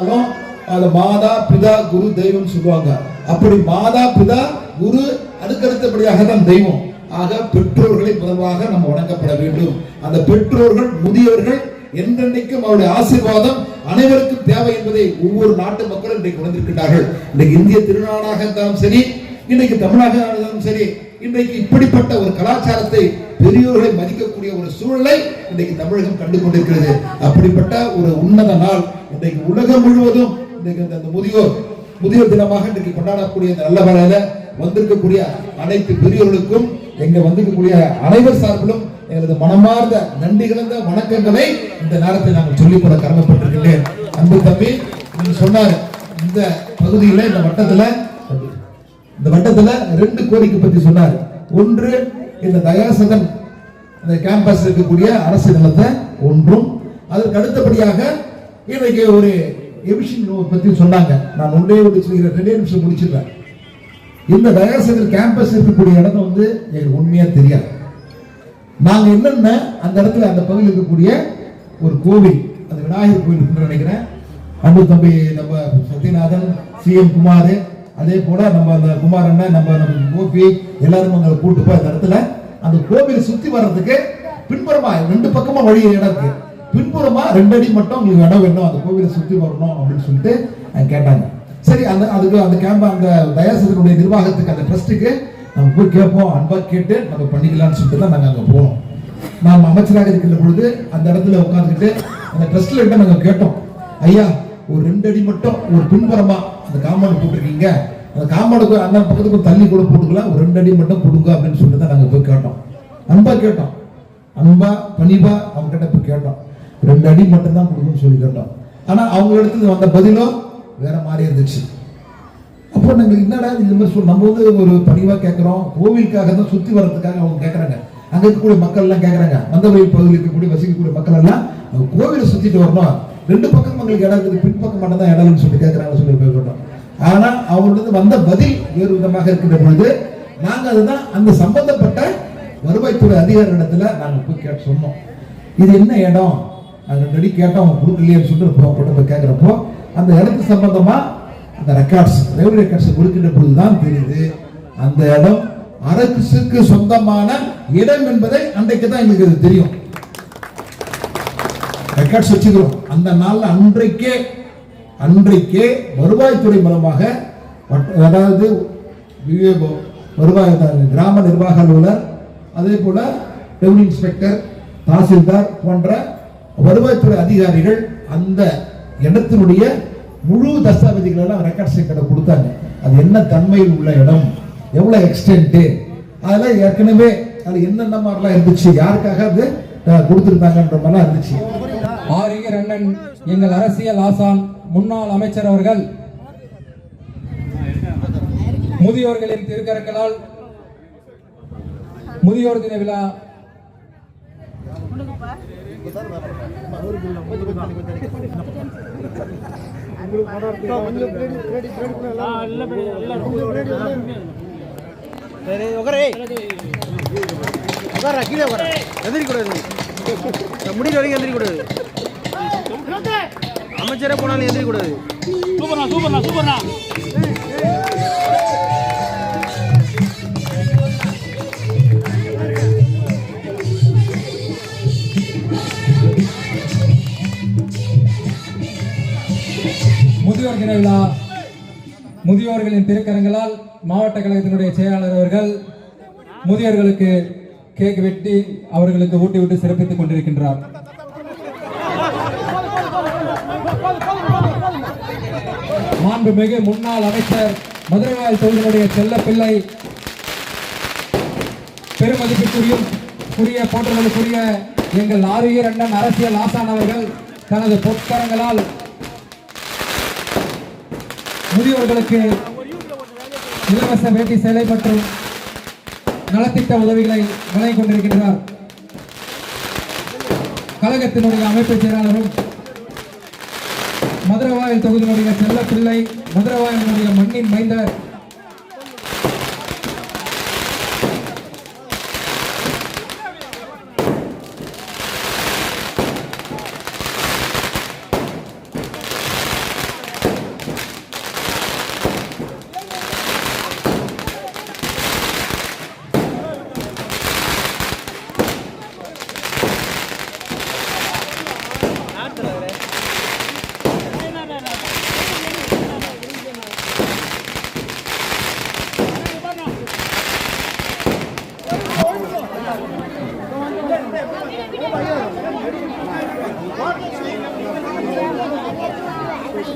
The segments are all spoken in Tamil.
ஆனாலும் மாதா பிதா குரு தெய்வம் சொல்லுவாங்க. அப்படி மாதா பிதா குரு அதுக்கடுத்தபடியாக தான் தெய்வம். ஆக பெற்றோர்களை முதலாக நம்ம வணங்கப்பட வேண்டும். அந்த பெற்றோர்கள் முதியவர்கள் என்றென்றைக்கும் அவருடைய ஆசீர்வாதம் அனைவருக்கும் தேவை என்பதை ஒவ்வொரு நாட்டு மக்களும் இன்றைக்கு உணர்ந்திருக்கிறார்கள் இன்றைக்கு இந்திய திருநாளாக இருந்தாலும் சரி இன்றைக்கு தமிழக சரி இன்றைக்கு இப்படிப்பட்ட ஒரு கலாச்சாரத்தை பெரியோர்களை மதிக்கக்கூடிய ஒரு சூழலை இன்றைக்கு தமிழகம் கண்டு கொண்டிருக்கிறது அப்படிப்பட்ட ஒரு உன்னத நாள் இன்றைக்கு உலகம் முழுவதும் இன்றைக்கு இந்த முதியோர் முதியோர் தினமாக இன்றைக்கு கொண்டாடக்கூடிய இந்த நல்ல வேலையில வந்திருக்கக்கூடிய அனைத்து பெரியோர்களுக்கும் எங்க வந்திருக்கக்கூடிய அனைவர் சார்பிலும் எங்களது மனமார்ந்த நன்றி கலந்த வணக்கங்களை இந்த நேரத்தை நாங்கள் சொல்லிக் கொள்ள அன்பு தம்பி நீங்க சொன்னார் இந்த பகுதியில இந்த வட்டத்துல இந்த வட்டத்தில் ரெண்டு கோரிக்கை பற்றி சொன்னார். ஒன்று இந்த தயாசதன் இந்த கேம்பஸ் இருக்கக்கூடிய அரசு நிலத்தை ஒன்றும். அதற்கு அடுத்தபடியாக இன்றைக்கு ஒரு எமிஷன் பற்றி சொன்னாங்க. நான் ஒன்றே ஒன்று சொல்கிறேன் ரெண்டே நிமிஷம் முடிச்சிடுறேன். இந்த தயாசகர் கேம்பஸ் இருக்கக்கூடிய இடம் வந்து எனக்கு உண்மையாக தெரியாது. நாங்கள் என்னென்ன அந்த இடத்துல அந்த பகுதியில் இருக்கக்கூடிய ஒரு கோவில் அந்த விநாயகர் கோவில் நினைக்கிறேன். அன்பு தம்பி நம்ம சத்யநாதன் சிஎம் குமார் அதே போல நம்ம அந்த குமார் அண்ணன் நம்ம நம்ம கோபி எல்லாரும் அங்க கூட்டு போய் அந்த இடத்துல அந்த கோவிலை சுத்தி வர்றதுக்கு பின்புறமா ரெண்டு பக்கமா வழி இடம் இருக்கு. பின்புறமா ரெண்டு அடி மட்டும் உங்களுக்கு இடம் வேணும். அந்த கோவிலை சுத்தி வரணும் அப்படின்னு சொல்லிட்டு கேட்டாங்க. சரி அந்த அதுக்கு அந்த கேம்ப அந்த தயாசத்தினுடைய நிர்வாகத்துக்கு அந்த ட்ரஸ்ட்டுக்கு நம்ம போய் கேட்போம். அன்பா கேட்டு நம்ம பண்ணிக்கலாம்னு சொல்லிட்டு தான் நாங்கள் அங்கே போனோம். நாம் அமைச்சராக இருக்கிற பொழுது அந்த இடத்துல உட்காந்துக்கிட்டு அந்த ட்ரஸ்ட்ல கிட்ட நாங்கள் கேட்டோம். ஐயா ஒரு ரெண்டு அடி மட்டும் ஒரு பின்புறமா அந்த காம்பவுண்ட் போட்டிருக்கீங்க. அந்த காம்பவுண்டுக்கு அண்ணா பக்கத்துக்கு தள்ளி கூட போட்டுக்கலாம். ஒரு ரெண்டு அடி மட்டும் கொடுங்க அப்படின்னு சொல்லி தான் நாங்கள் போய் கேட்டோம். அன்பா கேட்டோம். அன்பா பணிபா அவங்க கிட்ட போய் கேட்டோம். ரெண்டு அடி மட்டும் தான் கொடுக்கணும்னு சொல்லி கேட்டோம். ஆனா அவங்க இடத்துல வந்த பதிலும் வேற மாதிரி இருந்துச்சு. அப்போ நாங்கள் என்னடா இது இந்த மாதிரி சொல் நம்ம வந்து ஒரு பணிவா கேட்கிறோம் கோவிலுக்காக தான் சுத்தி வர்றதுக்காக அவங்க கேட்கறாங்க அங்க இருக்கக்கூடிய மக்கள் எல்லாம் கேட்கறாங்க மந்தவெளி பகுதியில் இருக்கக்கூடிய வசிக்கக்கூடிய மக்கள் எல்லாம் கோவிலை சுத்திட்டு வரணும். ரெண்டு பக்கம் உங்களுக்கு இடம் இருக்குது பின்பக்கம் மட்டும் தான் இடம்னு சொல்லி கேட்குறாங்க சொல்லி கேட்கணும் ஆனால் அவங்களுக்கு வந்த பதில் வேறு விதமாக இருக்கின்ற பொழுது நாங்கள் அதுதான் அந்த சம்பந்தப்பட்ட வருவாய்த்துறை அதிகாரி இடத்துல நாங்கள் போய் கேட்டு சொன்னோம். இது என்ன இடம்? அது ரெண்டு அடி கேட்டோம் அவங்க கொடுக்கலையேன்னு சொல்லிட்டு போட்டு போய் கேட்குறப்போ அந்த இடத்து சம்பந்தமாக அந்த ரெக்கார்ட்ஸ் ரெவன்யூ ரெக்கார்ட்ஸ் கொடுக்கின்ற பொழுதுதான் தெரியுது. அந்த இடம் அரசுக்கு சொந்தமான இடம் என்பதை அன்றைக்கு தான் எங்களுக்கு தெரியும். ரெக்கார்ட்ஸ் வச்சுக்கிறோம். அந்த நாள்ல அன்றைக்கே அன்றைக்கே வருவாய்த்துறை மூலமாக அதாவது விஏஓ, வருவாய் கிராம நிர்வாக அலுவலர் அதே போல ரெவன்யூ இன்ஸ்பெக்டர் தாசில்தார் போன்ற வருவாய்த்துறை அதிகாரிகள் அந்த இடத்தினுடைய முழு தஸ்தாவேதிகள் எல்லாம் ரெக்கார்ட் எங்கிட்ட கொடுத்தாங்க. அது என்ன தன்மையில் உள்ள இடம் எவ்வளவு எக்ஸ்டென்ட்டு அதெல்லாம் ஏற்கனவே அது என்னென்ன மாதிரிலாம் இருந்துச்சு யாருக்காக அது கொடுத்துருந்தாங்கன்ற மாதிரிலாம் இருந்துச்சு. ஆரியர் அண்ணன் எங்கள் அரசியல் ஆசான் முன்னாள் அமைச்சர் அவர்கள் முதியோர்களின் திருக்கரங்களால் முதியோர் தின விழா சரி உட்காரே உட்காரா. கீழே உட்கார எந்திரிக்கூடாது வரைக்கும் எந்திரிக்கூடாது அமைச்சரே போனாலும் எந்திரிக்கூடாது சூப்பர்ண்ணா சூப்பர்ண்ணா சூப்பர்ண்ணா. முதியோர் தின விழா முதியோர்களின் திருக்கரங்களால் மாவட்ட கழகத்தினுடைய செயலாளர் அவர்கள் முதியோர்களுக்கு கேக் வெட்டி அவர்களுக்கு ஊட்டி விட்டு சிறப்பித்துக் கொண்டிருக்கின்றார். மாண்புமிகு முன்னாள் அமைச்சர் மதுரைவாயல் தொகுதியினுடைய செல்ல பிள்ளை பெருமதிப்புக்குரியும் புரிய போற்றுதலுக்குரிய எங்கள் ஆரியர் அண்ணன் அரசியல் ஆசான் அவர்கள் தனது பொற்கரங்களால் முதியோர்களுக்கு இலவச வேட்டி சேலை மற்றும் நலத்திட்ட உதவிகளை வழங்கிக் கொண்டிருக்கின்றார். கழகத்தினுடைய அமைப்பு செயலாளரும் மதுரவாயல் தொகுதியினுடைய செல்ல பிள்ளை மதுரவாயலினுடைய மண்ணின் மைந்தர்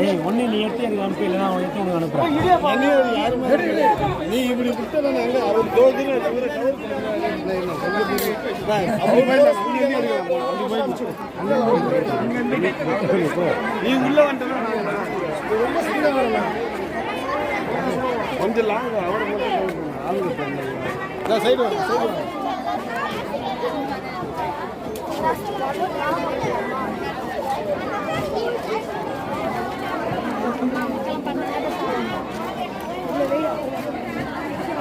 ஏய் ஒன்று நீ எடுத்து எனக்கு அனுப்பி இல்லைனா அவன் எடுத்து உனக்கு அனுப்புறேன். யாருமே நீ இப்படி கொடுத்தா அவர் நீ உள்ள வந்துட்டா கொஞ்சம் லாங் அவரை ஆளுங்க சைடு சைடு